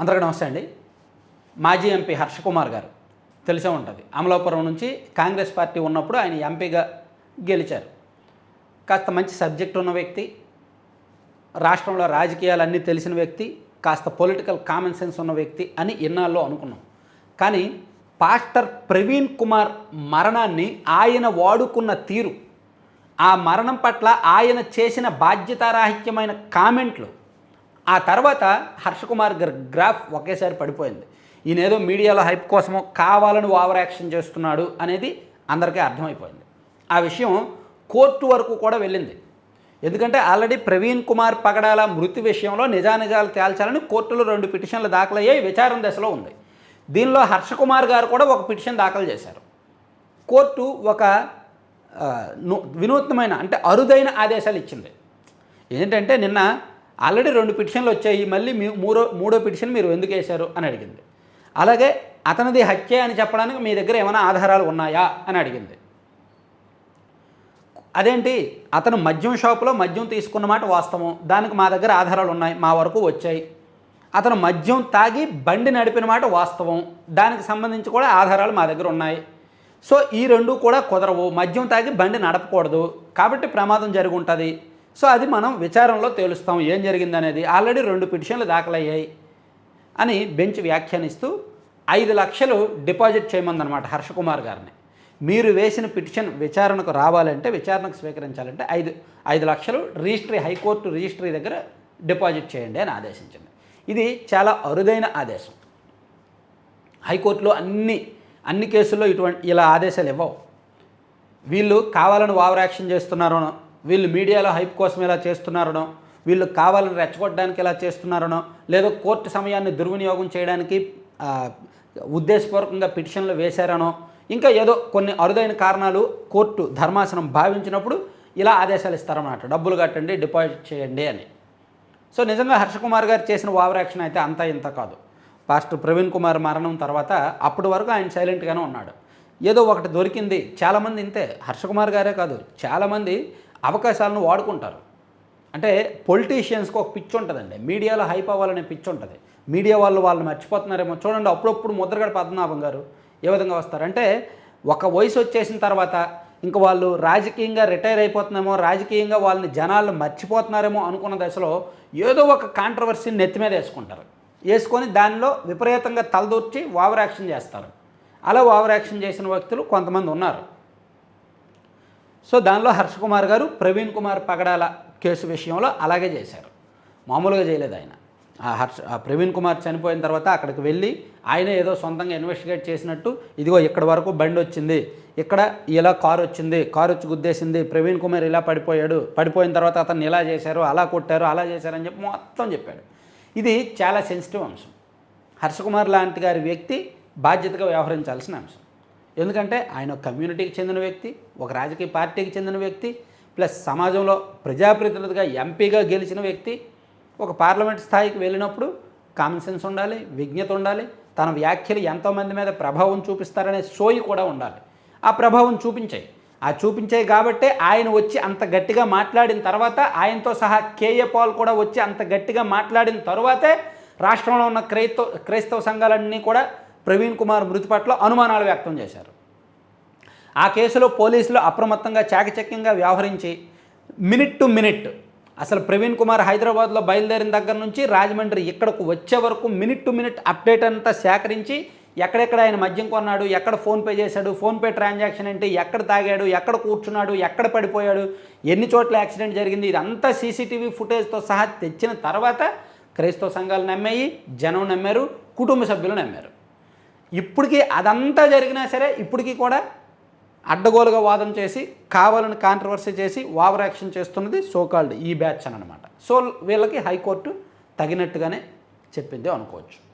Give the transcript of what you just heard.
అందరికీ నమస్తే అండి. మాజీ ఎంపీ హర్షకుమార్ గారు తెలిసే ఉంటుంది. అమలాపురం నుంచి కాంగ్రెస్ పార్టీ ఉన్నప్పుడు ఆయన ఎంపీగా గెలిచారు. కాస్త మంచి సబ్జెక్ట్ ఉన్న వ్యక్తి రాష్ట్రంలో రాజకీయాలన్నీ తెలిసిన వ్యక్తి కాస్త పొలిటికల్ కామన్ సెన్స్ ఉన్న వ్యక్తి అని ఇన్నాళ్ళు అనుకున్నాం. కానీ పాస్టర్ ప్రవీణ్ కుమార్ మరణాన్ని ఆయన వాడుకున్న తీరు ఆ మరణం పట్ల ఆయన చేసిన బాధ్యతారాహిత్యమైన కామెంట్లు ఆ తర్వాత హర్షకుమార్ గారి గ్రాఫ్ ఒకేసారి పడిపోయింది. ఈయన ఏదో మీడియాలో హైప్ కోసమో కావాలని ఓవర్ యాక్షన్ చేస్తున్నాడు అనేది అందరికీ అర్థమైపోయింది. ఆ విషయం కోర్టు వరకు కూడా వెళ్ళింది. ఎందుకంటే ఆల్రెడీ ప్రవీణ్ కుమార్ పగడాల మృతి విషయంలో నిజానిజాలు తేల్చాలని కోర్టులో రెండు పిటిషన్లు దాఖలయ్యాయి విచారణ దశలో ఉంది. దీనిలో హర్షకుమార్ గారు కూడా ఒక పిటిషన్ దాఖలు చేశారు. కోర్టు ఒక వినూత్నమైన అంటే అరుదైన ఆదేశాలు ఇచ్చింది. ఏంటంటే నిన్న ఆల్రెడీ రెండు పిటిషన్లు వచ్చాయి మళ్ళీ మీ మూడో మూడో పిటిషన్ మీరు ఎందుకు వేశారు అని అడిగింది. అలాగే అతనిది హత్య అని చెప్పడానికి మీ దగ్గర ఏమైనా ఆధారాలు ఉన్నాయా అని అడిగింది. అదేంటి? అతను మద్యం షాపులో మద్యం తీసుకున్న మాట వాస్తవం. దానికి మా దగ్గర ఆధారాలు ఉన్నాయి మా వరకు వచ్చాయి. అతను మద్యం తాగి బండి నడిపిన మాట వాస్తవం. దానికి సంబంధించి కూడా ఆధారాలు మా దగ్గర ఉన్నాయి. సో ఈ రెండు కూడా కుదరవు. మద్యం తాగి బండి నడపకూడదు. కాబట్టి ప్రమాదం జరిగి ఉంటుంది సో అది మనం విచారంలో తేలుస్తాం. ఏం జరిగిందనేది? ఆల్రెడీ రెండు పిటిషన్లు దాఖలయ్యాయి అని బెంచ్ వ్యాఖ్యానిస్తూ ఐదు లక్షలు డిపాజిట్ చేయమందనమాట హర్షకుమార్ గారిని. మీరు వేసిన పిటిషన్ విచారణకు రావాలంటే విచారణకు స్వీకరించాలంటే ఐదు ఐదు లక్షలు రిజిస్ట్రీ హైకోర్టు రిజిస్ట్రీ దగ్గర డిపాజిట్ చేయండి అని ఆదేశించింది. ఇది చాలా అరుదైన ఆదేశం. హైకోర్టులో అన్ని అన్ని కేసుల్లో ఇటువంటి ఇలా ఆదేశాలు ఇవ్వవు. వీళ్ళు కావాలని ఓవర్ యాక్షన్ చేస్తున్నారనో వీళ్ళు మీడియాలో హైప్ కోసం ఇలా చేస్తున్నారనో వీళ్ళు కావాలని రెచ్చగొట్టడానికి ఇలా చేస్తున్నారనో లేదో కోర్టు సమయాన్ని దుర్వినియోగం చేయడానికి ఉద్దేశపూర్వకంగా పిటిషన్లు వేశారనో ఇంకా ఏదో కొన్ని అరుదైన కారణాలు కోర్టు ధర్మాసనం భావించినప్పుడు ఇలా ఆదేశాలు ఇస్తారన్నమాట. డబ్బులు కట్టండి డిపాజిట్ చేయండి అని. సో నిజంగా హర్షకుమార్ గారు చేసిన ఓవర్ యాక్షన్ అయితే అంతా ఇంత కాదు. పాస్టర్ ప్రవీణ్ కుమార్ మరణం తర్వాత అప్పటి వరకు ఆయన సైలెంట్గానే ఉన్నాడు. ఏదో ఒకటి దొరికింది. చాలామంది ఇంతే. హర్షకుమార్ గారే కాదు. చాలామంది అవకాశాలను వాడుకుంటారు. అంటే పొలిటీషియన్స్కి ఒక పిచ్చి ఉంటుందండి. మీడియాలో హైప్ అవ్వాలనే పిచ్చి ఉంటుంది. మీడియా వాళ్ళు వాళ్ళు మర్చిపోతున్నారేమో చూడండి అప్పుడప్పుడు ముద్రగడ పద్మనాభం గారు ఏ విధంగా వస్తారంటే ఒక వయసు వచ్చేసిన తర్వాత ఇంకా వాళ్ళు రాజకీయంగా రిటైర్ అయిపోతున్నామో రాజకీయంగా వాళ్ళని జనాలు మర్చిపోతున్నారేమో అనుకున్న దశలో ఏదో ఒక కాంట్రవర్సీని నెత్తి మీద వేసుకుంటారు. వేసుకొని దానిలో విపరీతంగా తలదూర్చి ఓవర్ యాక్షన్ చేస్తారు. అలా ఓవర్ యాక్షన్ చేసిన వ్యక్తులు కొంతమంది ఉన్నారు. సో దానిలో హర్షకుమార్ గారు ప్రవీణ్ కుమార్ పగడాల కేసు విషయంలో అలాగే చేశారు. మామూలుగా చేయలేదు ఆయన. ఆ హర్ష ప్రవీణ్ కుమార్ చనిపోయిన తర్వాత అక్కడికి వెళ్ళి ఆయన ఏదో సొంతంగా ఇన్వెస్టిగేట్ చేసినట్టు ఇదిగో ఇక్కడ వరకు బండి వచ్చింది ఇక్కడ ఇలా కారు వచ్చింది కారు వచ్చి గుద్దేసింది ప్రవీణ్ కుమార్ ఇలా పడిపోయాడు పడిపోయిన తర్వాత అతన్ని ఇలా చేశారు అలా కొట్టారు అలా చేశారని చెప్పి మొత్తం చెప్పాడు. ఇది చాలా సెన్సిటివ్ అంశం. హర్షకుమార్ లాంటి గారి వ్యక్తి బాధ్యతగా వ్యవహరించాల్సిన అంశం. ఎందుకంటే ఆయన కమ్యూనిటీకి చెందిన వ్యక్తి ఒక రాజకీయ పార్టీకి చెందిన వ్యక్తి ప్లస్ సమాజంలో ప్రజాప్రతినిధిగా ఎంపీగా గెలిచిన వ్యక్తి. ఒక పార్లమెంట్ స్థాయికి వెళ్ళినప్పుడు కామన్ సెన్స్ ఉండాలి విజ్ఞత ఉండాలి తన వ్యాఖ్యలు ఎంతోమంది మీద ప్రభావం చూపిస్తారనే సోయి కూడా ఉండాలి. ఆ ప్రభావం చూపించాయి. ఆ చూపించాయి కాబట్టే ఆయన వచ్చి అంత గట్టిగా మాట్లాడిన తర్వాత ఆయనతో సహా కేఏ పాల్ కూడా వచ్చి అంత గట్టిగా మాట్లాడిన తర్వాతే రాష్ట్రంలో ఉన్న క్రైస్తవ క్రైస్తవ సంఘాలన్నీ కూడా ప్రవీణ్ కుమార్ మృతి పట్ల అనుమానాలు వ్యక్తం చేశారు. ఆ కేసులో పోలీసులు అప్రమత్తంగా చాకచక్యంగా వ్యవహరించి మినిట్ టు మినిట్ అసలు ప్రవీణ్ కుమార్ హైదరాబాద్లో బయలుదేరిన దగ్గర నుంచి రాజమండ్రి ఇక్కడకు వచ్చే వరకు మినిట్ టు మినిట్ అప్డేట్ అంతా సేకరించి ఎక్కడెక్కడ ఆయన మద్యం కొన్నాడు ఎక్కడ ఫోన్పే చేశాడు ఫోన్పే ట్రాన్సాక్షన్ ఏంటి ఎక్కడ తాగాడు ఎక్కడ కూర్చున్నాడు ఎక్కడ పడిపోయాడు ఎన్ని చోట్ల యాక్సిడెంట్ జరిగింది ఇదంతా సీసీటీవీ ఫుటేజ్తో సహా తెచ్చిన తర్వాత క్రైస్తవ సంఘాలు నమ్మాయి జనం నమ్మారు కుటుంబ సభ్యులు నమ్మారు. ఇప్పటికీ అదంతా జరిగినా సరే ఇప్పటికీ కూడా అడ్డగోలుగా వాదం చేసి కావాలని కాంట్రవర్సీ చేసి ఓవర్ యాక్షన్ చేస్తున్నది సోకాల్డ్ ఈ బ్యాచ్ అని అనమాట. సో వీళ్ళకి హైకోర్టు తగినట్టుగానే చెప్పింది అనుకోవచ్చు.